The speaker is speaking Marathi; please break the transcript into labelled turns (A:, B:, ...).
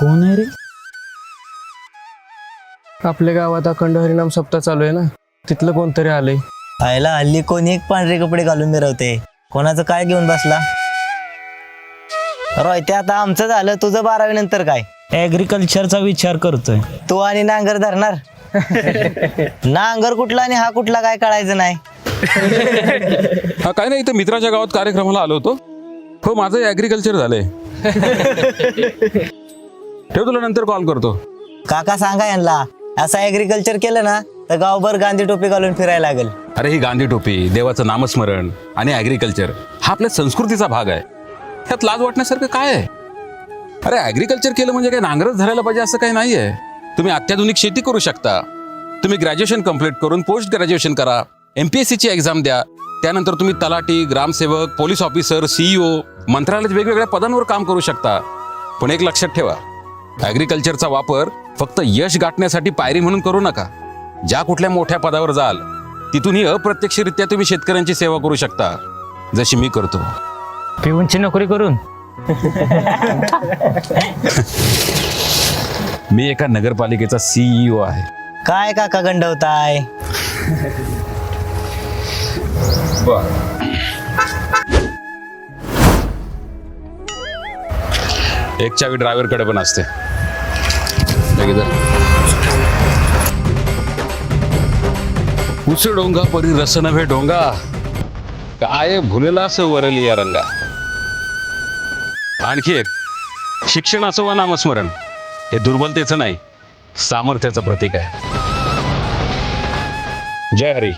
A: कोण आहे रे? आपल्या गावात अखंड हरिनाम सप्ताह चालू आहे ना? तिथलं कोणतरी आलंय.
B: आयला हल्ली कोणी एक पांढरे कपडे घालून मिरवते. कोणाचं काय घेऊन बसला? रोय ते आता आमचं झालं. तुझं बारावी नंतर काय?
C: ॲग्रिकल्चरचा विचार करतोय.
B: तू आणि नांगर धरणार? नांगर कुठला आणि हा कुठला काय कळायचं नाही.
D: हा काय नाही इथं मित्राच्या गावात कार्यक्रमाला आलो होतो. हो माझं ॲग्रिकल्चर झालंय. ठेव तुला नंतर कॉल करतो.
B: काका सांगा यांना असं ऍग्रिकल्चर केलं ना तर गावभर गांधी टोपी घालून फिरायला लागेल.
D: अरे ही गांधी टोपी देवाचं नामस्मरण आणि ॲग्रिकल्चर हा आपल्या संस्कृतीचा भाग आहे. ह्यात लाज वाटण्यासारखं काय आहे? अरे ॲग्रिकल्चर केलं म्हणजे काय नांगरच धरायला पाहिजे असं काही नाही आहे तुम्ही अत्याधुनिक शेती करू शकता. तुम्ही ग्रॅज्युएशन कंप्लीट करून पोस्ट ग्रॅज्युएशन करा. एम पी एस सीची एक्झाम द्या. त्यानंतर तुम्ही तलाठी ग्रामसेवक पोलीस ऑफिसर सीईओ मंत्रालयात वेगवेगळ्या पदांवर काम करू शकता. पण एक लक्षात ठेवा ॲग्रिकल्चरचा वापर फक्त यश गाठण्यासाठी पायरी म्हणून करू नका. ज्या कुठल्या मोठ्या पदावर जाल तिथूनही अप्रत्यक्षरित्या तुम्ही शेतकऱ्यांची सेवा करू शकता. जशी मी करतो.
C: पिऊनची नोकरी करून?
D: मी एका नगरपालिकेचा सीईओ आहे.
B: काय काका गंडवताय?
D: एक चावी ड्रायव्हरकडे पण असते. बघ इथं. उस डोंगा परी रस नव्हे डोंगा. काय भुलेला असं वरली या रंगा. आणखी एक शिक्षणाचं वा नामस्मरण. हे दुर्बलतेचं नाही सामर्थ्याचं प्रतीक आहे. जय हरी.